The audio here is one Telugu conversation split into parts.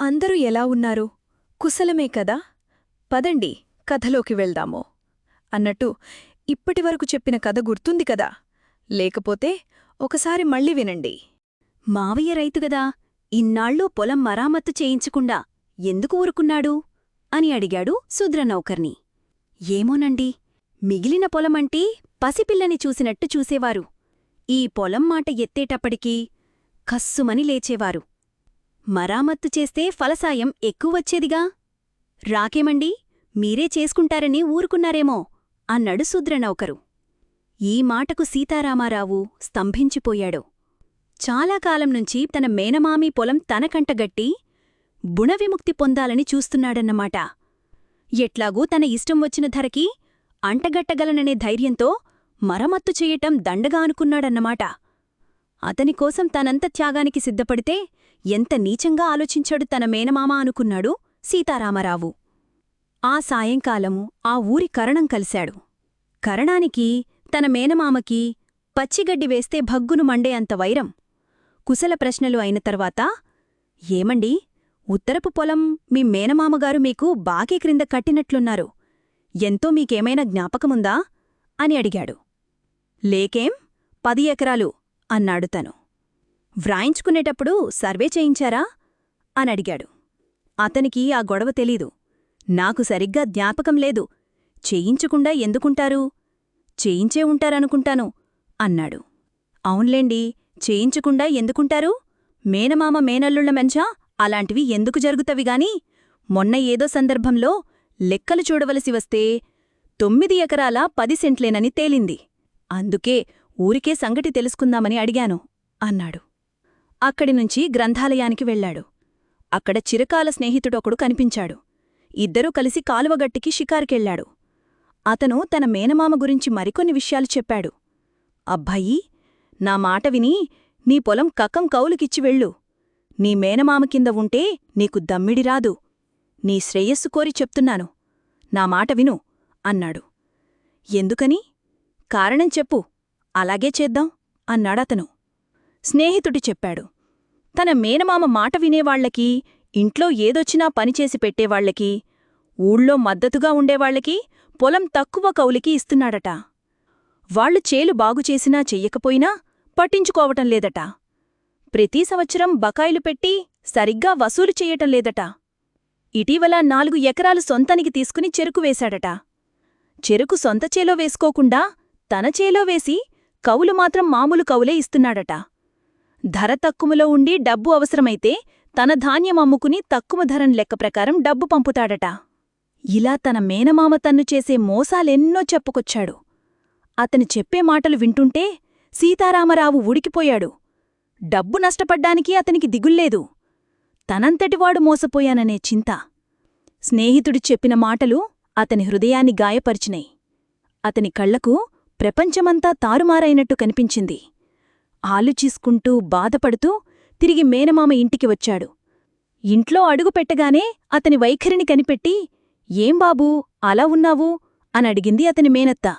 అందరూ ఎలా ఉన్నారు? కుశలమే కదా? పదండి కథలోకి వెళ్దాము. అన్నట్టు ఇప్పటివరకు చెప్పిన కథ గుర్తుంది కదా? లేకపోతే ఒకసారి మళ్ళీ వినండి. మావయ్య రైతుగదా ఇన్నాళ్ళూ పొలం మరామత్తు చేయించకుండా ఎందుకు ఊరుకున్నాడు? అని అడిగాడు శుద్రనౌకర్ని ఏమోనండి మిగిలిన పొలమంటే పసిపిల్లని చూసినట్టు చూసేవారు. ఈ పొలం మాట ఎత్తేటప్పటికీ కస్సుమని లేచేవారు. మరామత్తు చేస్తే ఫలసాయం ఎక్కువచ్చేదిగా రాకేమండి మీరే చేసుకుంటారని ఊరుకున్నారేమో అన్నాడు శుద్రనౌకరు ఈ మాటకు సీతారామారావు స్తంభించిపోయాడు. చాలా కాలం నుంచి తన మేనమామి పొలం తనకంటగట్టి బుణవిముక్తి పొందాలని చూస్తున్నాడన్నమాట. ఎట్లాగూ తన ఇష్టం వచ్చిన ధరకి అంటగట్టగలననే ధైర్యంతో మరమత్తు చెయ్యటం దండగా అనుకున్నాడన్నమాట. అతనికోసం తనంత త్యాగానికి సిద్ధపడితే ఎంత నీచంగా ఆలోచించాడు తన మేనమామ అనుకున్నాడు సీతారామరావు. ఆ సాయంకాలము ఆ ఊరి కరణం కలిశాడు. కరణానికి తన మేనమామకి పచ్చిగడ్డి వేస్తే భగ్గును మండే అంత వైరం. కుశల ప్రశ్నలు అయిన తర్వాత ఏమండి ఉత్తరపు పొలం మీ మేనమామగారు మీకు బాకీ క్రింద కట్టినట్లున్నారు. ఎంతో మీకేమైనా జ్ఞాపకముందా? అని అడిగాడు. లేకేం? పది ఎకరాలు అన్నాడు తను. వ్రాయించుకునేటప్పుడు సర్వే చేయించారా? అని అడిగాడు. అతనికి ఆ గొడవ తెలీదు. నాకు సరిగ్గా జ్ఞాపకం లేదు. చేయించకుండా ఎందుకుంటారు? చేయించే ఉంటారనుకుంటాను అన్నాడు. అవున్లేండి చేయించకుండా ఎందుకుంటారు? మేనమామ మేనల్లుళ్ళ మంచా? అలాంటివి ఎందుకు జరుగుతవిగాని మొన్న ఏదో సందర్భంలో లెక్కలు చూడవలసి వస్తే తొమ్మిది ఎకరాల పది సెంట్లేనని తేలింది. అందుకే ఊరికే సంగటి తెలుసుకుందామని అడిగాను అన్నాడు. అక్కడినుంచి గ్రంథాలయానికి వెళ్ళాడు అక్కడ చిరకాల స్నేహితుడొకడు కనిపించాడు. ఇద్దరూ కలిసి కాలువగట్టికి షికారుకెళ్ళాడు అతను తన మేనమామ గురించి మరికొన్ని విషయాలు చెప్పాడు. అబ్బాయి నా మాట విని నీ పొలం కకం కౌలుకిచ్చి వెళ్ళు. నీ మేనమామ కింద ఉంటే నీకు దమ్మిడి రాదు. నీ శ్రేయస్సు కోరి చెప్తున్నాను. నా మాట విను అన్నాడు. ఎందుకని? కారణం చెప్పు. అలాగే చేద్దాం అన్నాడతను. స్నేహితుడి చెప్పాడు. తన మేనమామ మాట వినేవాళ్ళకి ఇంట్లో ఏదొచ్చినా పనిచేసి పెట్టేవాళ్ళకి ఊళ్ళో మద్దతుగా ఉండేవాళ్ళకి పొలం తక్కువ కౌలికి ఇస్తున్నాడట. వాళ్ళు చేలు బాగుచేసినా చెయ్యకపోయినా పట్టించుకోవటం లేదట. ప్రతి సంవత్సరం బకాయిలు పెట్టి సరిగ్గా వసూలు చెయ్యటం లేదట. ఇటీవల నాలుగు ఎకరాలు సొంతానికి తీసుకుని చెరుకు వేశాడట. చెరుకు సొంత చేలో వేసుకోకుండా తన చేలో వేసి కవులు మాత్రం మామూలు కవులే ఇస్తున్నాడట. ధర తక్కువలో ఉండి డబ్బు అవసరమైతే తన ధాన్యం అమ్ముకుని తక్కువ ధరం లెక్క ప్రకారం డబ్బు పంపుతాడట. ఇలా తన మేనమామ తన్ను చేసే మోసాలెన్నో చెప్పుకొచ్చాడు. అతని చెప్పే మాటలు వింటుంటే సీతారామరావు ఉడికిపోయాడు. డబ్బు నష్టపడ్డానికి అతనికి దిగుల్లేదు. తనంతటివాడు మోసపోయాననే చింత. స్నేహితుడి చెప్పిన మాటలు అతని హృదయాన్ని గాయపరిచినాయి అతని కళ్ళకు ప్రపంచమంతా తారుమారైనట్టు కనిపించింది. ఆలుచీసుకుంటూ బాధపడుతూ తిరిగి మేనమామ ఇంటికి వచ్చాడు. ఇంట్లో అడుగు పెట్టగానే అతని వైఖరిని కనిపెట్టి ఏం బాబూ అలా ఉన్నావు? అనడిగింది అతని మేనత్త.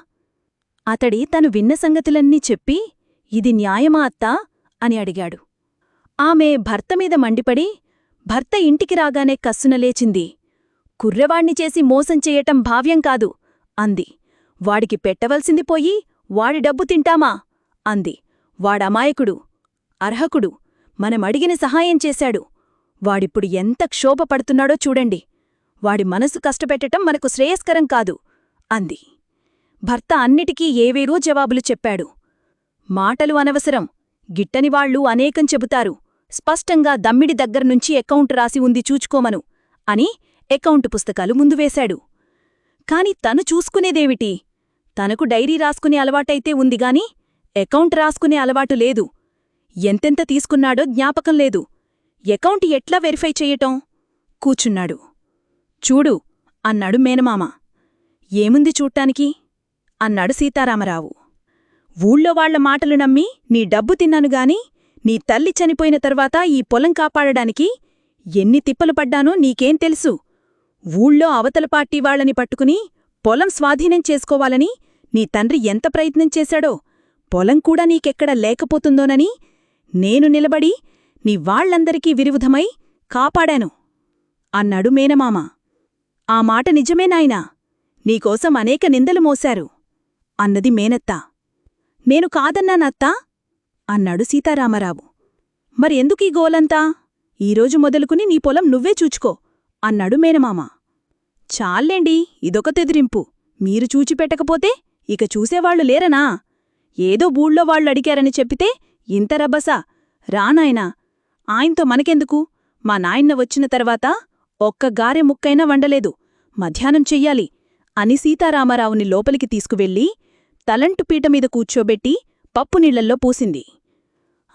అతడి తను విన్న సంగతులన్నీ చెప్పి ఇది న్యాయమా అత్తా? అని అడిగాడు. ఆమె భర్తమీద మండిపడి భర్త ఇంటికి రాగానే కస్సున లేచింది. కుర్రవాణ్ణి చేసి మోసం చెయ్యటం భావ్యం కాదు అంది. వాడికి పెట్టవలసింది పోయి వాడి డబ్బు తింటామా? అంది. వాడమాయకుడు అర్హకుడు మనమడిగిన సహాయం చేశాడు. వాడిప్పుడు ఎంత క్షోభపడుతున్నాడో చూడండి. వాడి మనసు కష్టపెట్టటం మనకు శ్రేయస్కరం కాదు అంది. భర్త అన్నిటికీ ఏవేరో జవాబులు చెప్పాడు. మాటలు అనవసరం గిట్టనివాళ్ళు అనేకం చెబుతారు. స్పష్టంగా దమ్మిడి దగ్గర్నుంచి ఎకౌంట్ రాసి ఉంది చూచుకోమను అని ఎకౌంటు పుస్తకాలు ముందువేశాడు కాని తను చూసుకునేదేమిటి? తనకు డైరీ రాసుకునే అలవాటైతే ఉందిగాని ఎకౌంట్ రాసుకునే అలవాటు లేదు. ఎంతెంత తీసుకున్నాడో జ్ఞాపకం లేదు. ఎకౌంట్ ఎట్లా వెరిఫై చెయ్యటం? కూచున్నాడు. చూడు అన్నాడు మేనమామ. ఏముంది చూట్టానికి అన్నాడు సీతారామరావు. ఊళ్ళో వాళ్ళ మాటలు నమ్మి నీ డబ్బు తిన్నానుగాని నీ తల్లి చనిపోయిన తర్వాత ఈ పొలం కాపాడడానికి ఎన్ని తిప్పలు పడ్డానో నీకేం తెలుసు? ఊళ్ళో అవతల పార్టీ వాళ్ళని పట్టుకుని పొలం స్వాధీనం చేసుకోవాలని నీ తండ్రి ఎంత ప్రయత్నం చేశాడో పొలం కూడా నీకెక్కడ లేకపోతుందోనని నేను నిలబడి నీ వాళ్ళందరికీ విరువుధమై కాపాడాను అన్నాడు మేనమామ. ఆ మాట నిజమే నాయనా నీకోసం అనేక నిందలు మోశారు అన్నది మేనత్త. నేను కాదన్నానత్తా అన్నాడు సీతారామరావు. మరి ఎందుకీ గోలంతా? ఈరోజు మొదలుకుని నీ పొలం నువ్వే చూచుకో అన్నాడు మేనమామ. చాల్లేండి ఇదొక తెదిరింపు. మీరు చూచిపెట్టకపోతే ఇక చూసేవాళ్ళు లేరనా? ఏదో బూళ్ళో వాళ్ళు అడిగారని చెప్పితే ఇంత రబసా రానాయనా ఆయనతో మనకెందుకు? మా నాయన్న వచ్చిన తర్వాత ఒక్క గారె ముక్కైనా వండలేదు. మధ్యాహ్నం చెయ్యాలి అని సీతారామారావుని లోపలికి తీసుకువెళ్ళి తలంటు పీటమీద కూర్చోబెట్టి పప్పు నీళ్ళల్లో పూసింది.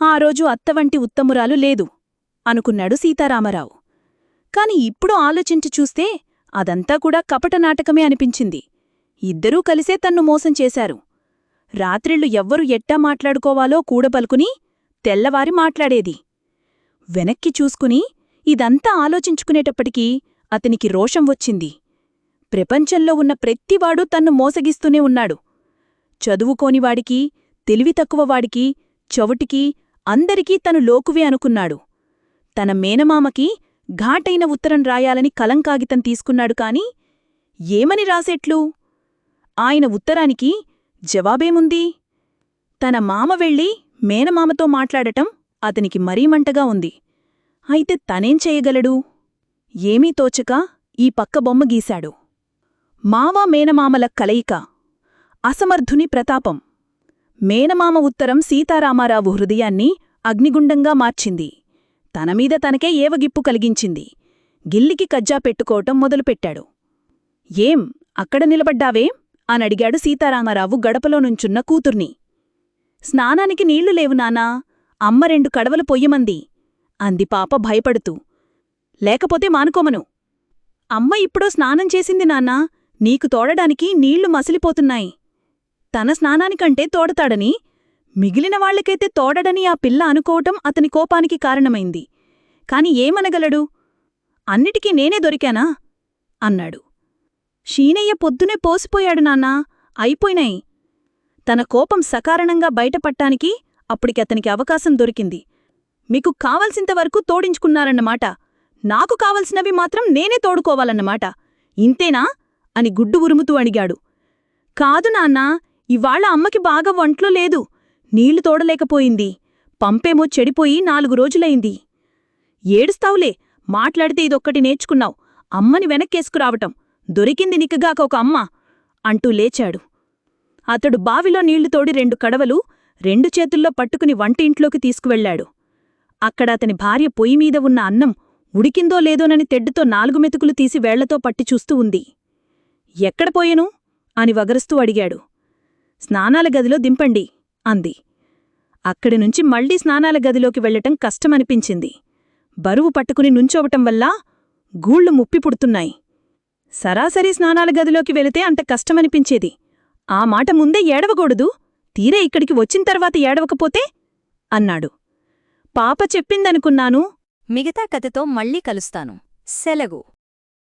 ఆ రోజు అత్తవంటి ఉత్తమురాలు లేదు అనుకున్నాడు సీతారామరావు. కాని ఇప్పుడు ఆలోచించి చూస్తే అదంతా కూడా కపట నాటకమే అనిపించింది. ఇద్దరూ కలిసే తన్ను మోసం చేశారు. రాత్రిళ్ళు ఎవ్వరు ఎట్టా మాట్లాడుకోవాలో కూడపలుకుని తెల్లవారి మాట్లాడేది. వెనక్కి చూసుకుని ఇదంతా ఆలోచించుకునేటప్పటికీ అతనికి రోషం వచ్చింది. ప్రపంచంలో ఉన్న ప్రతివాడూ తన్ను మోసగిస్తూనే ఉన్నాడు. చదువుకోనివాడికి తెలివి తక్కువవాడికి చవుటికి అందరికీ తను లోకువే అనుకున్నాడు. తన మేనమామకి ఘాటైన ఉత్తరం రాయాలని కలంకాగితం తీసుకున్నాడు కాని ఏమని రాసేట్లు? ఆయన ఉత్తరానికి జవాబేముంది? తన మామ వెళ్ళి మేనమామతో మాట్లాడటం అతనికి మరీ మంటగా ఉంది. అయితే తనేం చేయగలడు? ఏమీ తోచక ఈ పక్క బొమ్మ గీశాడు. మావా మేనమామల కలయిక. అసమర్థుని ప్రతాపం. మేనమామ ఉత్తరం సీతారామారావు హృదయాన్ని అగ్నిగుండంగా మార్చింది. తనమీద తనకే ఏవగిప్పు కలిగించింది. గిల్లికి కజ్జా పెట్టుకోవటం మొదలుపెట్టాడు. ఏం? అక్కడ నిలబడ్డావేం? అనడిగాడు సీతారామారావు గడపలో నుంచున్న కూతుర్ని. స్నానానికి నీళ్ళు లేవు నానా అమ్మ రెండు కడవలు పొయ్యమంది అంది పాప భయపడుతూ. లేకపోతే మానుకోమను. అమ్మ ఇప్పుడో స్నానం చేసింది నాన్నా నీకు తోడడానికి నీళ్ళు మసిలిపోతున్నాయి. తన స్నానానికంటే తోడతాడని మిగిలిన వాళ్ళకైతే తోడడని ఆ పిల్ల అనుకోవటం అతని కోపానికి కారణమైంది. కాని ఏమనగలడు? అన్నిటికీ నేనే దొరికానా? అన్నాడు. షీనయ్య పొద్దునే పోసిపోయాడు నాన్నా. అయిపోయినాయి. తన కోపం సకారణంగా బయటపట్టానికి అప్పటికి అతనికి అవకాశం దొరికింది. మీకు కావలసింతవరకు తోడించుకున్నారన్నమాట. నాకు కావలసినవి మాత్రం నేనే తోడుకోవాలన్నమాట. ఇంతేనా? అని గుడ్డు ఉరుముతూ అడిగాడు. కాదు నాన్నా ఇవాళ అమ్మకి బాగా వంట్లో లేదు. నీళ్ళు తోడలేకపోయింది. పంపేమో చెడిపోయి నాలుగు రోజులైంది. ఏడుస్తావులే మాట్లాడితే ఇదొక్కటి నేర్చుకున్నావు. అమ్మని వెనక్కేసుకురావటం. దొరికింది నిక్కగాక ఒక అమ్మ అంటూ లేచాడు. అతడు బావిలో నీళ్ళు తోడి రెండు కడవలు రెండు చేతుల్లో పట్టుకుని వంటింట్లోకి తీసుకువెళ్ళాడు అక్కడ అతని భార్య పొయ్యిమీద ఉన్న అన్నం ఉడికిందో లేదోనని తెడ్డుతో నాలుగు మెతుకులు తీసి వేళ్ళతో పట్టి చూస్తూ ఉంది. ఎక్కడ పోయెను? అని వగరుస్తూ అడిగాడు. స్నానాల గదిలో దింపండి అంది. అక్కడి నుంచి మళ్ళీ స్నానాల గదిలోకి వెళ్ళటం కష్టమనిపించింది. బరువు పట్టుకుని నుంచోవటం వల్ల గూళ్ళు ముప్పి పుడుతున్నాయి. సరాసరి స్నానాల గదిలోకి వెళితే అంత కష్టమనిపించేది. ఆ మాట ముందే ఏడవకూడదు. తీరే ఇక్కడికి వచ్చిన తర్వాత ఏడవకపోతే? అన్నాడు. పాప చెప్పిందనుకున్నాను. మిగతా కథతో మళ్ళీ కలుస్తాను. సెలగు